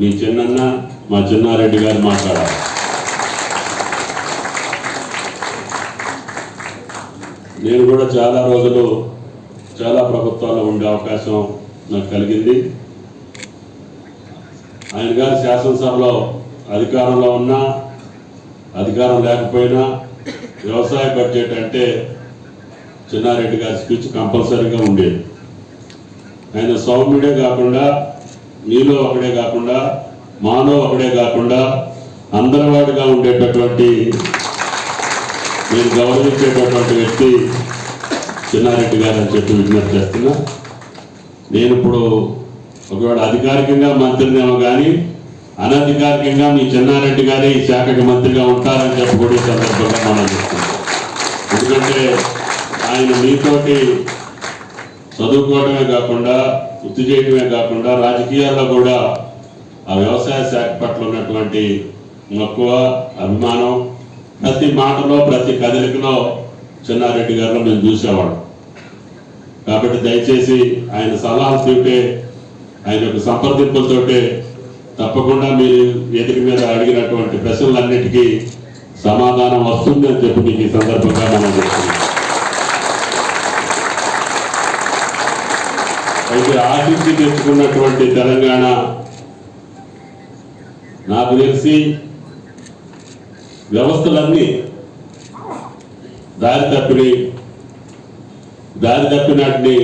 మీ చిన్నన్న మా చిన్నారెడ్డి గారు మాట్లాడాలి. నేను కూడా చాలా రోజులు చాలా ప్రభుత్వాల్లో ఉండే అవకాశం నాకు కలిగింది. ఆయన గారు శాసనసభలో అధికారంలో ఉన్నా అధికారం లేకపోయినా వ్యవసాయ బడ్జెట్ అంటే చిన్నారెడ్డి గారి స్పీచ్ కంపల్సరీగా ఉండేది. ఆయన సౌమ్యుడే కాకుండా మీలో ఒకడే కాకుండా మానవ ఒకడే కాకుండా అందరివాడుగా ఉండేటటువంటి నేను గౌరవించేటటువంటి వ్యక్తి చిన్నారెడ్డి గారు అని చెప్పి విజ్ఞప్తి చేస్తున్నా. నేను ఇప్పుడు ఒకవేళ అధికారికంగా మంత్రినేమో కానీ అనధికారికంగా మీ చిన్నారెడ్డి గారే ఈ శాఖకి మంత్రిగా ఉంటారని చెప్పి కూడా ఈ సందర్భంగా మనం చెప్తున్నాం. ఎందుకంటే ఆయన మీతోటి చదువుకోవడమే కాకుండా వృత్తి చేయడమే కాకుండా రాజకీయాల్లో కూడా ఆ వ్యవసాయ శాఖ పట్ల ఉన్నటువంటి మక్కువ అభిమానం ప్రతి మాటలో ప్రతి కదలికలో చిన్నారెడ్డి గారిలో మేము చూసేవాళ్ళం. కాబట్టి దయచేసి ఆయన సలహాలు తీటే ఆయన యొక్క సంప్రదింపులతోటే తప్పకుండా మీరు వేదిక మీద అడిగినటువంటి ప్రశ్నలన్నిటికీ సమాధానం వస్తుంది అని చెప్పి మీకు ఈ సందర్భంగా మనం చెప్తున్నాం. అయితే ఆశించి తెచ్చుకున్నటువంటి తెలంగాణ. నాకు తెలిసి వ్యవస్థలన్నీ దారి తప్పిని దారి తప్పినటిని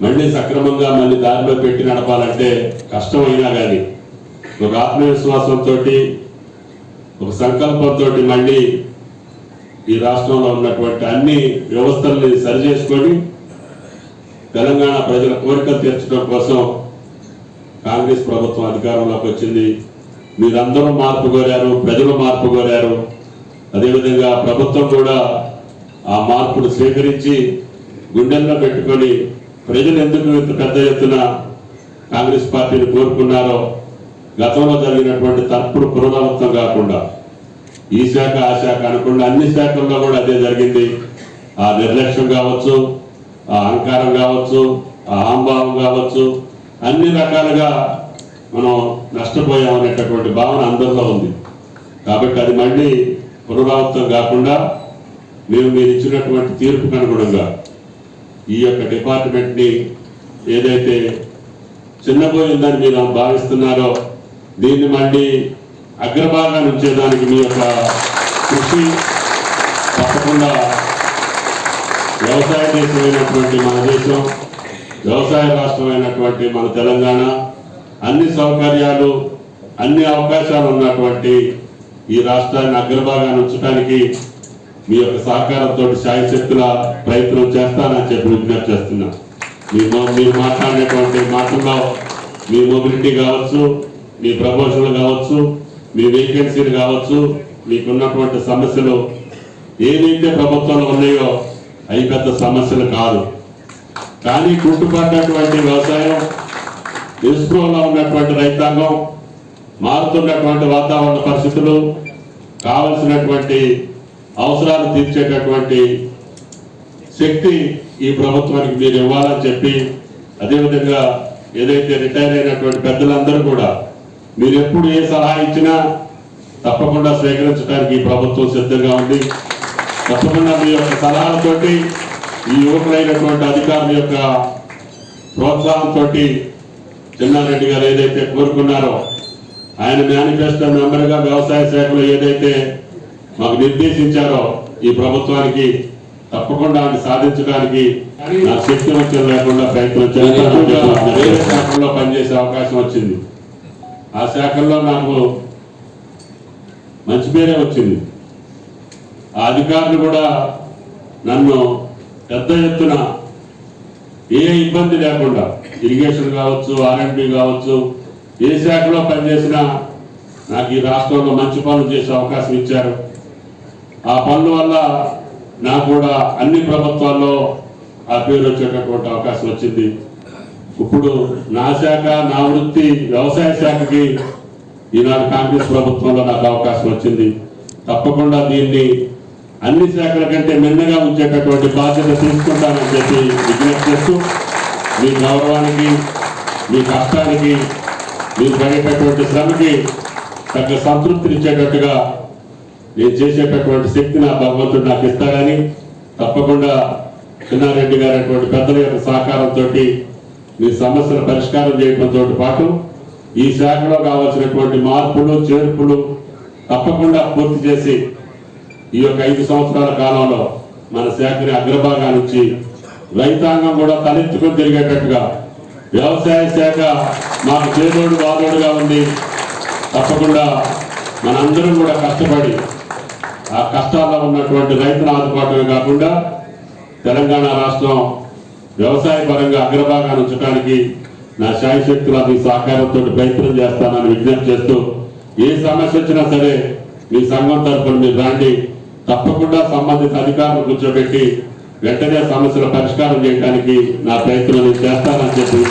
మళ్ళీ సక్రమంగా మళ్ళీ దారిలో పెట్టి నడపాలంటే కష్టమైనా కానీ ఒక ఆత్మవిశ్వాసంతో ఒక సంకల్పంతో మళ్ళీ ఈ రాష్ట్రంలో ఉన్నటువంటి అన్ని వ్యవస్థల్ని సరి చేసుకొని తెలంగాణ ప్రజల కోరికలు తీర్చడం కోసం కాంగ్రెస్ ప్రభుత్వం అధికారంలోకి వచ్చింది. మీరందరూ మార్పు కోరారు ప్రజలు మార్పు కోరారు. అదేవిధంగా ప్రభుత్వం కూడా ఆ మార్పును స్వీకరించి గుండెల్లో పెట్టుకొని ప్రజలు ఎందుకు ఇంత పెద్ద ఎత్తున కాంగ్రెస్ పార్టీని కోరుకున్నారో గతంలో జరిగినటువంటి తప్పుడు పునరావృతం కాకుండా ఈ శాఖ ఆ శాఖ అనుకుండా అన్ని శాఖల్లో కూడా అదే జరిగింది. ఆ నిర్లక్ష్యం కావచ్చు ఆ అహంకారం కావచ్చు ఆ అహంభావం కావచ్చు అన్ని రకాలుగా మనం నష్టపోయామనేటటువంటి భావన అందరిలో ఉంది. కాబట్టి అది మళ్ళీ పునరావృతం కాకుండా మేము మీరు ఇచ్చినటువంటి తీర్పుకు అనుగుణంగా ఈ యొక్క డిపార్ట్మెంట్ని ఏదైతే చిన్నపోయిందని మీరు భావిస్తున్నారో దీన్ని మళ్ళీ అగ్రభాగాన్ని ఉంచేదానికి మీ యొక్క కృషి తప్పకుండా వ్యవసాయ దేశమైనటువంటి మన దేశం వ్యవసాయ రాష్ట్రమైనటువంటి మన తెలంగాణ అన్ని సౌకర్యాలు అన్ని అవకాశాలు ఉన్నటువంటి ఈ రాష్ట్రాన్ని అగ్రభాగాన్ని ఉంచడానికి మీ యొక్క సహకారంతో శాయశక్తుల ప్రయత్నం చేస్తానని చెప్పి విజ్ఞప్తి చేస్తున్నా. మీ మీరు మాట్లాడినటువంటి మాటల్లో మీ మొబిలిటీ కావచ్చు మీ ప్రమోషన్లు కావచ్చు మీ వేకెన్సీలు కావచ్చు మీకున్నటువంటి సమస్యలు ఏదైతే ప్రభుత్వంలో ఉన్నాయో అవి పెద్ద సమస్యలు కాదు. కానీ కుంటుపడినటువంటి వ్యవసాయం నిస్పృహలో ఉన్నటువంటి రైతాంగం మారుతున్నటువంటి వాతావరణ పరిస్థితులు కావలసినటువంటి అవసరాలు తీర్చేటటువంటి శక్తి ఈ ప్రభుత్వానికి మీరు ఇవ్వాలని చెప్పి అదేవిధంగా ఏదైతే రిటైర్ అయినటువంటి పెద్దలందరూ కూడా మీరు ఎప్పుడు ఏ సలహా ఇచ్చినా తప్పకుండా స్వీకరించడానికి ఈ ప్రభుత్వం సిద్ధంగా ఉంది. తప్పకుండా మీ యొక్క సలహాలతో ఈ యువకులైనటువంటి అధికారుల యొక్క ప్రోత్సాహంతో చిన్నారెడ్డి గారు ఏదైతే కోరుకున్నారో ఆయన మేనిఫెస్టో మెంబర్గా వ్యవసాయ శాఖలో ఏదైతే మాకు నిర్దేశించారో ఈ ప్రభుత్వానికి తప్పకుండా ఆయన సాధించడానికి నాకు శక్తి వచ్చే లేకుండా ప్రయత్నం చేస్తాను వేరే శాఖల్లో పనిచేసే అవకాశం వచ్చింది. ఆ శాఖల్లో నాకు మంచి పేరే వచ్చింది. ఆ అధికారులు కూడా నన్ను పెద్ద ఎత్తున ఏ ఇబ్బంది లేకుండా ఇరిగేషన్ కావచ్చు ఆర్ఎండ్బి కావచ్చు ఏ శాఖలో పనిచేసినా నాకు ఈ రాష్ట్రంలో మంచి పనులు చేసే అవకాశం ఇచ్చారు. ఆ పనుల వల్ల నాకు కూడా అన్ని ప్రభుత్వాల్లో ఆ పేరు వచ్చేటటువంటి అవకాశం వచ్చింది. ఇప్పుడు నా శాఖ నా వృత్తి వ్యవసాయ శాఖకి ఈనాడు కాంగ్రెస్ ప్రభుత్వంలో నాకు అవకాశం వచ్చింది. తప్పకుండా దీన్ని అన్ని శాఖల కంటే మిన్నగా ఉంచేటటువంటి బాధ్యత తీసుకుంటానని చెప్పి విజ్ఞప్తి చేస్తూ మీ గౌరవానికి మీ కష్టానికి మీరు పడేటటువంటి శ్రమకి తగ్గ సంతృప్తినిచ్చేటట్టుగా నేను చేసేటటువంటి శక్తి నా భగవంతుడు నాకు ఇస్తాడని తప్పకుండా చిన్నారెడ్డి గారు అటువంటి పెద్దల యొక్క సహకారంతో మీ సమస్యల పరిష్కారం చేయడంతో పాటు ఈ శాఖలో కావాల్సినటువంటి మార్పులు చేర్పులు తప్పకుండా పూర్తి చేసి ఈ యొక్క ఐదు సంవత్సరాల కాలంలో మన శాఖని అగ్రభాగా రైతాంగం కూడా తలెత్తుకొని తిరిగేటట్టుగా వ్యవసాయ శాఖ మాకు చేదోడు వాదోడుగా ఉంది. తప్పకుండా మనందరం కూడా కష్టపడి ఆ కష్టాల్లో ఉన్నటువంటి రైతులు ఆదుకోవటమే కాకుండా తెలంగాణ రాష్ట్రం వ్యవసాయ పరంగా అగ్రభాగాన్ని ఉంచడానికి నా శాయశక్తుల మీ సహకారంతో ప్రయత్నం చేస్తానని విజ్ఞప్తి చేస్తూ ఏ సమస్య వచ్చినా సరే మీ సంఘం తరఫున మీరు రండి. తప్పకుండా సంబంధిత అధికారులు కూర్చోబెట్టి వెంటనే సమస్యల పరిష్కారం చేయడానికి నా ప్రయత్నం చేస్తానని చెప్పి